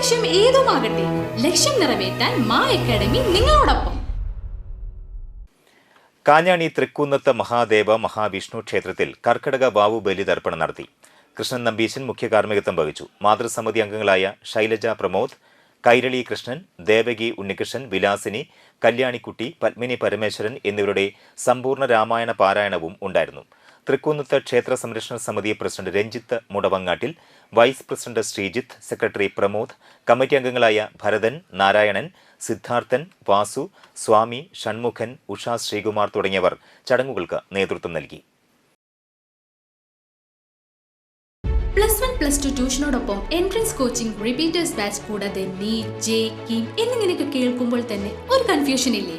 ലക്ഷ്യം ഏതുമാകട്ടെ ലക്ഷ്യം നിറവേറ്റാൻ മാ അക്കാഡമി നിങ്ങളോടൊപ്പം. കാഞ്ഞാണി തൃക്കുന്നത്ത് മഹാദേവ മഹാവിഷ്ണു ക്ഷേത്രത്തിൽ കർക്കിടക വാവു ബലിതർപ്പണം നടത്തി. കൃഷ്ണൻ നമ്പീശൻ മുഖ്യ കാർമ്മികത്വം വഹിച്ചു. മാതൃസമിതി അംഗങ്ങളായ ശൈലജ പ്രമോദ് കൈരളി കൃഷ്ണൻ ദേവകി ഉണ്ണികൃഷ്ണൻ വിലാസിനി കല്യാണിക്കുട്ടി പത്മിനി പരമേശ്വരൻ എന്നിവരുടെ സമ്പൂർണ രാമായണ പാരായണവും ഉണ്ടായിരുന്നു. തൃക്കുന്നത്ത് ക്ഷേത്ര സംരക്ഷണ സമിതി president Ranjith Mudavangattil vice president Sreejith secretary Pramod committee അംഗങ്ങളായ ഭരതൻ നാരായണൻ സിദ്ധാർത്ഥൻ വാസു സ്വാമി ഷൺമുഖൻ ഉഷ ശ്രീകുമാർ തുടങ്ങിയവർ ചടങ്ങുകൾക്ക് നേതൃത്വം നൽകി. പ്ലസ് വൺ പ്ലസ് ടു ട്യൂഷനോടൊപ്പം എൻട്രൻസ് കോച്ചിംഗ് റിപ്പീറ്റേഴ്സ് ബാച്ച് കൂടാതെ ജെ കിം എന്നിങ്ങനെയൊക്കെ കേൾക്കുമ്പോൾ തന്നെ ഒരു കൺഫ്യൂഷൻ ഇല്ലേ